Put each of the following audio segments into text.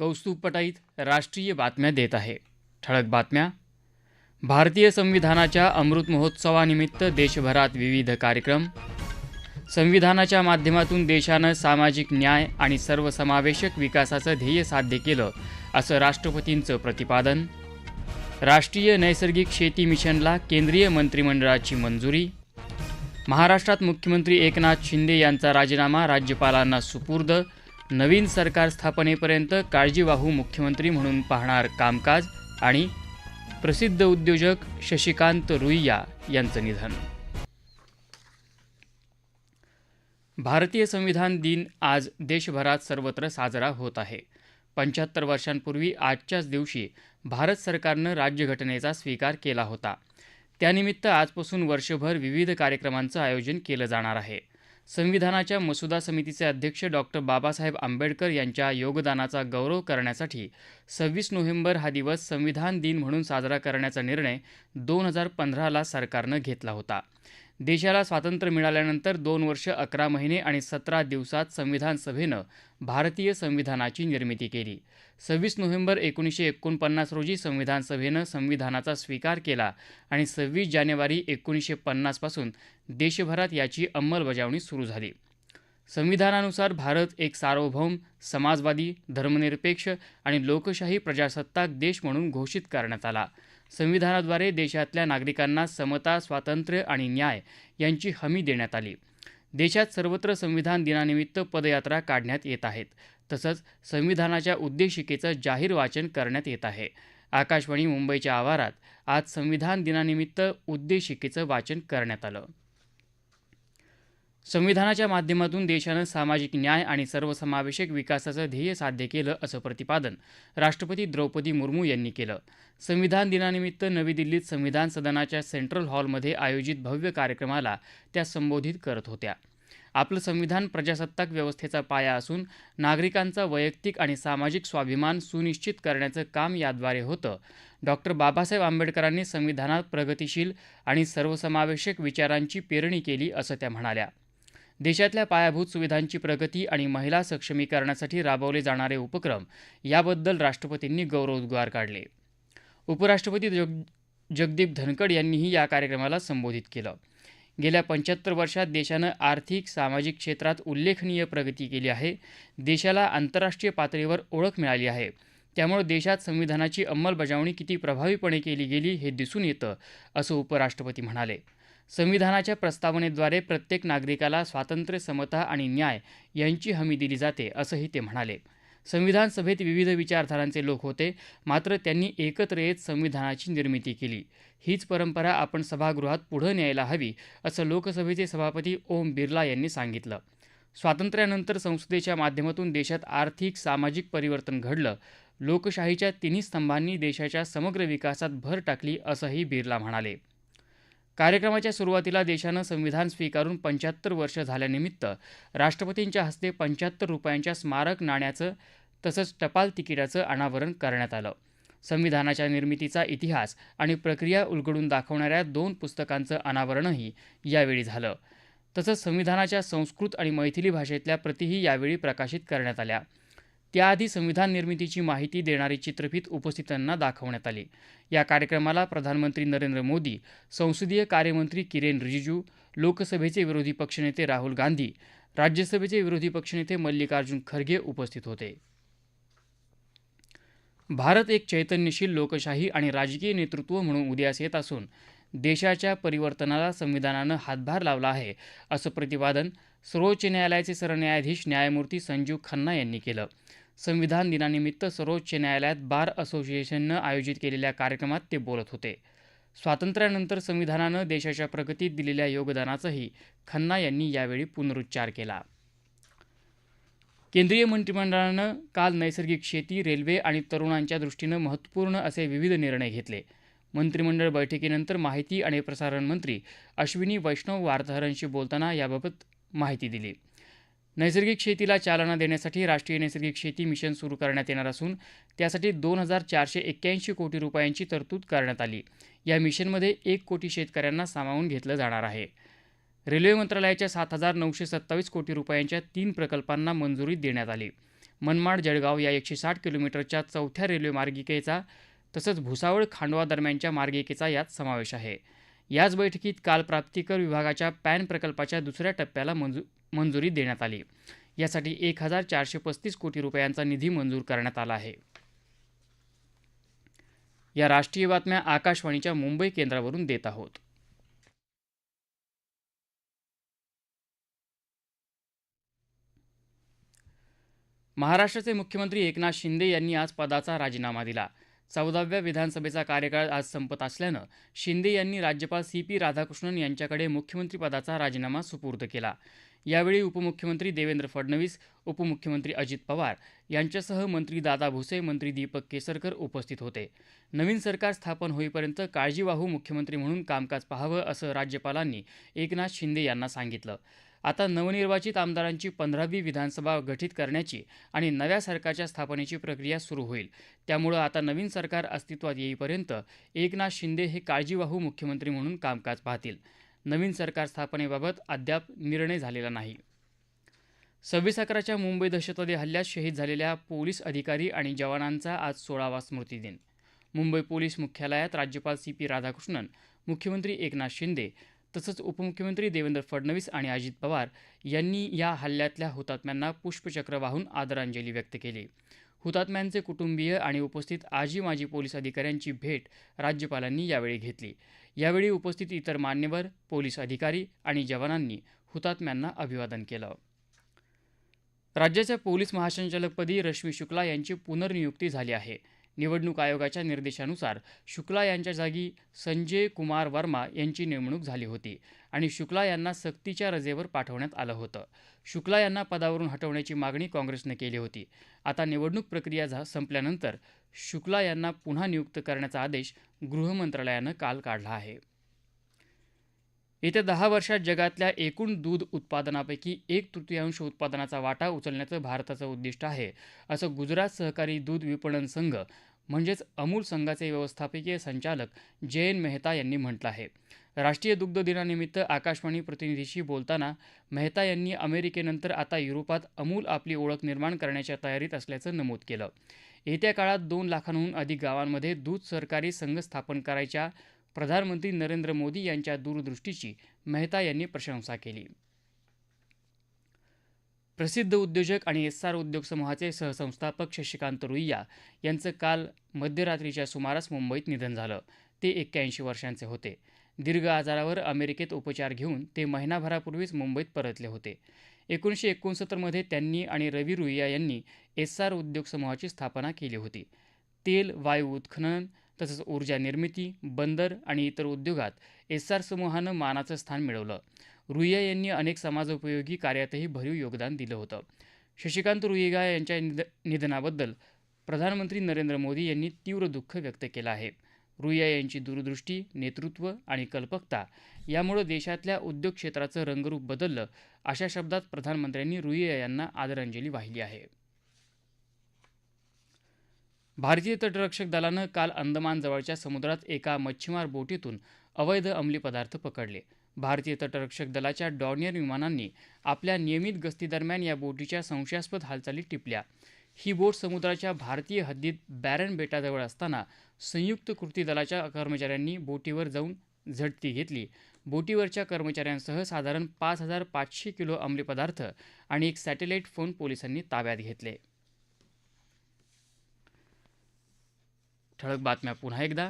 कौस्तुभपटाईत राष्ट्रीय बातम्या देत आहे. ठळक बातम्या. भारतीय संविधानाच्या अमृत महोत्सवानिमित्त देशभरात विविध कार्यक्रम. संविधानाच्या माध्यमातून देशानं सामाजिक न्याय आणि सर्वसमावेशक विकासाचं ध्येय साध्य केलं असं राष्ट्रपतींचं प्रतिपादन. राष्ट्रीय नैसर्गिक शेती मिशनला केंद्रीय मंत्रिमंडळाची मंजुरी. महाराष्ट्रात मुख्यमंत्री एकनाथ शिंदे यांचा राजीनामा राज्यपालांना सुपूर्द नवीन सरकार स्थापनेपर्यंत काळजीवाहू मुख्यमंत्री म्हणून पाहणार कामकाज आणि प्रसिद्ध उद्योजक शशिकांत रुईया यांचं निधन. भारतीय संविधान दिन आज देशभरात सर्वत्र साजरा होत आहे. पंच्याहत्तर वर्षांपूर्वी आजच्याच दिवशी भारत सरकारनं राज्यघटनेचा स्वीकार केला होता. त्यानिमित्त आजपासून वर्षभर विविध कार्यक्रमांचं आयोजन केलं जाणार आहे. संविधानाच्या मसुदा समितीचे अध्यक्ष डॉक्टर बाबासाहेब आंबेडकर यांच्या योगदानाचा गौरव करण्यासाठी सव्वीस नोव्हेंबर हा दिवस संविधान दिन म्हणून साजरा करण्याचा निर्णय दोन हजार पंधराला सरकारनं घेतला होता. देशाला स्वातंत्र्य मिळाल्यानंतर दोन वर्ष अकरा महिने आणि सतरा दिवसात संविधान सभेनं भारतीय संविधानाची निर्मिती केली. सव्वीस नोव्हेंबर एकोणीसशे एकोणपन्नास रोजी संविधान सभेनं संविधानाचा स्वीकार केला आणि सव्वीस जानेवारी एकोणीसशे पन्नासपासून देशभरात याची अंमलबजावणी सुरू झाली. संविधानानुसार भारत एक सार्वभौम समाजवादी धर्मनिरपेक्ष आणि लोकशाही प्रजासत्ताक देश म्हणून घोषित करण्यात आला. संविधानाद्वारे देशातल्या नागरिकांना समता स्वातंत्र्य आणि न्याय यांची हमी देण्यात आली. देशात सर्वत्र संविधान दिनानिमित्त पदयात्रा काढण्यात येत आहेत. तसंच संविधानाच्या उद्देशिकेचं जाहीर वाचन करण्यात येत आहे. आकाशवाणी मुंबईच्या आवारात आज संविधान दिनानिमित्त उद्देशिकेचं वाचन करण्यात आलं. संविधानाच्या माध्यमातून देशानं सामाजिक न्याय आणि सर्वसमावेशक विकासाचं ध्येय साध्य केलं असं प्रतिपादन राष्ट्रपती द्रौपदी मुर्मू यांनी केलं. संविधान दिनानिमित्त नवी दिल्लीत संविधान सदनाच्या सेंट्रल हॉलमध्ये आयोजित भव्य कार्यक्रमाला त्या संबोधित करत होत्या. आपलं संविधान प्रजासत्ताक व्यवस्थेचा पाया असून नागरिकांचा वैयक्तिक आणि सामाजिक स्वाभिमान सुनिश्चित करण्याचं काम याद्वारे होतं. डॉक्टर बाबासाहेब आंबेडकरांनी संविधानात प्रगतिशील आणि सर्वसमावेशक विचारांची पेरणी केली असं त्या म्हणाल्या. देशातल्या पायाभूत सुविधांची प्रगती आणि महिला सक्षमीकरणासाठी राबवले जाणारे उपक्रम याबद्दल राष्ट्रपतींनी गौरवोद्गार काढले. उपराष्ट्रपती जग जगदीप धनकड यांनीही या कार्यक्रमाला संबोधित केलं. गेल्या पंच्याहत्तर वर्षात देशानं आर्थिक सामाजिक क्षेत्रात उल्लेखनीय प्रगती केली आहे. देशाला आंतरराष्ट्रीय पातळीवर ओळख मिळाली आहे. त्यामुळे देशात संविधानाची अंमलबजावणी किती प्रभावीपणे केली गेली हे दिसून येतं असं उपराष्ट्रपती म्हणाले. संविधानाच्या प्रस्तावनेद्वारे प्रत्येक नागरिकाला स्वातंत्र्य समता आणि न्याय यांची हमी दिली जाते असंही ते म्हणाले. संविधान सभेत विविध विचारधारांचे लोक होते मात्र त्यांनी एकत्र येत संविधानाची निर्मिती केली. हीच परंपरा आपण सभागृहात पुढं न्यायला हवी असं लोकसभेचे सभापती ओम बिर्ला यांनी सांगितलं. स्वातंत्र्यानंतर संसदेच्या माध्यमातून देशात आर्थिक सामाजिक परिवर्तन घडलं. लोकशाहीच्या तिन्ही स्तंभांनी देशाच्या समग्र विकासात भर टाकली असंही बिर्ला म्हणाले. कार्यक्रमाच्या सुरुवातीला देशानं संविधान स्वीकारून पंच्याहत्तर वर्ष झाल्यानिमित्त राष्ट्रपतींच्या हस्ते पंच्याहत्तर रुपयांच्या स्मारक नाण्याचं तसंच टपाल तिकिटाचं अनावरण करण्यात आलं. संविधानाच्या निर्मितीचा इतिहास आणि प्रक्रिया उलगडून दाखवणाऱ्या दोन पुस्तकांचं अनावरणही यावेळी झालं. तसंच संविधानाच्या संस्कृत आणि मैथिली भाषेतल्या प्रतिही यावेळी प्रकाशित करण्यात आल्या. त्याआधी संविधान निर्मितीची माहिती देणारी चित्रफित उपस्थितांना दाखवण्यात आली. या कार्यक्रमाला प्रधानमंत्री नरेंद्र मोदी संसदीय कार्यमंत्री किरेन रिजिजू लोकसभेचे विरोधी पक्षनेते राहुल गांधी राज्यसभेचे विरोधी पक्षनेते मल्लिकार्जुन खरगे उपस्थित होते. भारत एक चैतन्यशील लोकशाही आणि राजकीय नेतृत्व म्हणून उदयास येत असून देशाच्या परिवर्तनाला संविधानानं हातभार लावला आहे असं प्रतिपादन सर्वोच्च न्यायालयाचे सरन्यायाधीश न्यायमूर्ती संजीव खन्ना यांनी केलं. संविधान दिनानिमित्त सर्वोच्च न्यायालयात बार असोसिएशननं आयोजित केलेल्या कार्यक्रमात ते बोलत होते. स्वातंत्र्यानंतर संविधानानं देशाच्या प्रगतीत दिलेल्या योगदानाचाही खन्ना यांनी यावेळी पुनरुच्चार केला. केंद्रीय मंत्रिमंडळानं काल नैसर्गिक शेती रेल्वे आणि तरुणांच्या दृष्टीनं महत्त्वपूर्ण असे विविध निर्णय घेतले. मंत्रिमंडळ बैठकीनंतर माहिती आणि प्रसारण मंत्री अश्विनी वैष्णव वार्ताहरांशी बोलताना याबाबत माहिती दिली. नैसर्गिक शेतीला चालना देण्यासाठी राष्ट्रीय नैसर्गिक शेती मिशन सुरू करण्यात येणार असून त्यासाठी दोन हजार चारशे एक्क्याऐंशी कोटी रुपयांची तरतूद करण्यात आली. या मिशनमध्ये एक कोटी शेतकऱ्यांना सामावून घेतलं जाणार आहे. रेल्वे मंत्रालयाच्या सात हजार नऊशे सत्तावीस कोटी रुपयांच्या तीन प्रकल्पांना मंजुरी देण्यात आली. मनमाड जळगाव या एकशे साठ किलोमीटरच्या चौथ्या रेल्वे मार्गिकेचा तसंच भुसावळ खांडवा दरम्यानच्या मार्गिकेचा यात समावेश आहे. याच बैठकीत काल प्राप्तिकर विभागाच्या पॅन प्रकल्पाच्या दुसऱ्या टप्प्याला मंजू मंजुरी देण्यात आली. यासाठी एक हजार चारशे पस्तीस कोटी रुपयांचा निधी मंजूर करण्यात आला आहे. या राष्ट्रीय बातम्या आकाशवाणीच्या मुंबई केंद्रावरून देत आहोत. महाराष्ट्राचे मुख्यमंत्री एकनाथ शिंदे यांनी आज पदाचा राजीनामा दिला. चौदाव्या विधानसभेचा कार्यकाळ आज संपत असल्यानं शिंदे यांनी राज्यपाल सी पी राधाकृष्णन यांच्याकडे मुख्यमंत्रीपदाचा राजीनामा सुपूर्द केला. यावेळी उपमुख्यमंत्री देवेंद्र फडणवीस उपमुख्यमंत्री अजित पवार यांच्यासह मंत्री दादा भुसे मंत्री दीपक केसरकर उपस्थित होते. नवीन सरकार स्थापन होईपर्यंत काळजीवाहू मुख्यमंत्री म्हणून कामकाज पाहावं असं राज्यपालांनी एकनाथ शिंदे यांना सांगितलं. आता नवनिर्वाचित आमदारांची पंधरावी विधानसभा गठीत करण्याची आणि नव्या सरकारच्या स्थापनेची प्रक्रिया सुरू होईल. त्यामुळं आता नवीन सरकार अस्तित्वात येईपर्यंत एकनाथ शिंदे हे काळजीवाहू मुख्यमंत्री म्हणून कामकाज पाहतील. नवीन सरकार स्थापनेबाबत अद्याप निर्णय झालेला नाही. सव्वीस अकराच्या मुंबई दहशतवादी हल्ल्यात शहीद झालेल्या पोलीस अधिकारी आणि जवानांचा आज सोळावा स्मृतिदिन मुंबई पोलीस मुख्यालयात राज्यपाल सी पी राधाकृष्णन मुख्यमंत्री एकनाथ शिंदे तसंच उपमुख्यमंत्री देवेंद्र फडणवीस आणि अजित पवार यांनी या हल्ल्यातल्या हुतात्म्यांना पुष्पचक्र वाहून आदरांजली व्यक्त केली. हुतात्म्यांचे कुटुंबीय आणि उपस्थित आजी माजी पोलीस अधिकाऱ्यांची भेट राज्यपालांनी यावेळी घेतली. यावेळी उपस्थित इतर मान्यवर पोलीस अधिकारी आणि जवानांनी हुतात्म्यांना अभिवादन केलं. राज्याच्या पोलीस महासंचालकपदी रश्मी शुक्ला यांची पुनर्नियुक्ती झाली आहे. निवडणूक आयोगाच्या निर्देशानुसार शुक्ला यांच्या जागी संजय कुमार वर्मा यांची नेमणूक झाली होती आणि शुक्ला यांना सक्तीच्या रजेवर पाठवण्यात आलं होतं. शुक्ला यांना पदावरून हटवण्याची मागणी काँग्रेसनं केली होती. आता निवडणूक प्रक्रिया झा संपल्यानंतर शुक्ला यांना पुन्हा नियुक्त करण्याचा आदेश गृहमंत्रालयानं काल काढला आहे. येत्या दहा वर्षात जगातल्या एकूण दूध उत्पादनापैकी एक तृतीयांश उत्पादनाचा वाटा उचलण्याचं भारताचं उद्दिष्ट आहे असं गुजरात सहकारी दूध विपणन संघ म्हणजेच अमूल संघाचे व्यवस्थापकीय संचालक जयन मेहता यांनी म्हटलं आहे. राष्ट्रीय दुग्ध दिनानिमित्त आकाशवाणी प्रतिनिधीशी बोलताना मेहता यांनी अमेरिकेनंतर आता युरोपात अमूल आपली ओळख निर्माण करण्याच्या तयारीत असल्याचं नमूद केलं. येत्या काळात दोन लाखांहून अधिक गावांमध्ये दूध सरकारी संघ स्थापन करायच्या प्रधानमंत्री नरेंद्र मोदी यांच्या दूरदृष्टीची मेहता यांनी प्रशंसा केली. प्रसिद्ध उद्योजक आणि एस आर उद्योग समूहाचे सहसंस्थापक शशिकांत रुईया यांचं काल मध्यरात्रीच्या सुमारास मुंबईत निधन झालं. ते एक्क्याऐंशी वर्षांचे होते. दीर्घ आजारावर अमेरिकेत उपचार घेऊन ते महिनाभरापूर्वीच मुंबईत परतले होते. एकोणीसशे एकोणसत्तरमध्ये त्यांनी आणि रवी रुईया यांनी एस आर उद्योग समूहाची स्थापना केली होती. तेल वायू उत्खनन तसंच ऊर्जा निर्मिती बंदर आणि इतर उद्योगात एस आर समूहानं मानाचं स्थान मिळवलं. रुईया यांनी अनेक समाजोपयोगी कार्यातही भरीव योगदान दिलं होतं. शशिकांत रुईगा यांच्या निध निधनाबद्दल प्रधानमंत्री नरेंद्र मोदी यांनी तीव्र दुःख व्यक्त केलं आहे. रुईया यांची दूरदृष्टी नेतृत्व आणि कल्पकता यामुळे देशातल्या उद्योग क्षेत्राचं रंगरूप बदललं अशा शब्दात प्रधानमंत्र्यांनी रुईया यांना आदरांजली वाहिली आहे. भारतीय तटरक्षक दलानं काल अंदमान जवळच्या समुद्रात एका मच्छीमार बोटीतून अवैध अंमली पदार्थ पकडले. भारतीय तटरक्षक दलाच्या डॉर्नियर विमानांनी आपल्या नियमित गस्तीदरम्यान या बोटीच्या संशयास्पद हालचाली टिपल्या. ही बोट समुद्राच्या भारतीय हद्दीत बॅरन बेटाजवळ असताना संयुक्त कृती दलाच्या कर्मचाऱ्यांनी बोटीवर जाऊन झडती घेतली. बोटीवरच्या कर्मचाऱ्यांसह साधारण पाच हजार पाचशे किलो अंमली पदार्थ आणि एक सॅटेलाईट फोन पोलिसांनी ताब्यात घेतले. ठळक बातम्या पुन्हा एकदा.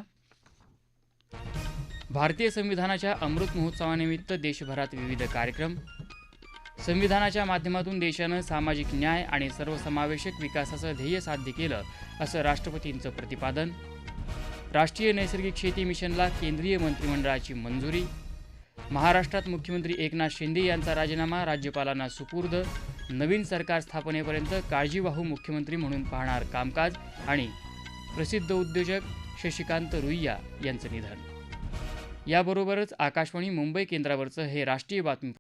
भारतीय संविधानाच्या अमृत महोत्सवानिमित्त देशभरात विविध कार्यक्रम. संविधानाच्या माध्यमातून देशानं सामाजिक न्याय आणि सर्वसमावेशक विकासाचं ध्येय साध्य केलं असं राष्ट्रपतींचं प्रतिपादन. राष्ट्रीय नैसर्गिक शेती मिशनला केंद्रीय मंत्रिमंडळाची मंजुरी. महाराष्ट्रात मुख्यमंत्री एकनाथ शिंदे यांचा राजीनामा राज्यपालांना सुपूर्द. नवीन सरकार स्थापनेपर्यंत काळजीवाहू मुख्यमंत्री म्हणून पाहणार कामकाज आणि प्रसिद्ध उद्योजक शशिकांत रुईया यांचं निधन. याबरोबरच आकाशवाणी मुंबई केंद्रावरचं हे राष्ट्रीय बातमी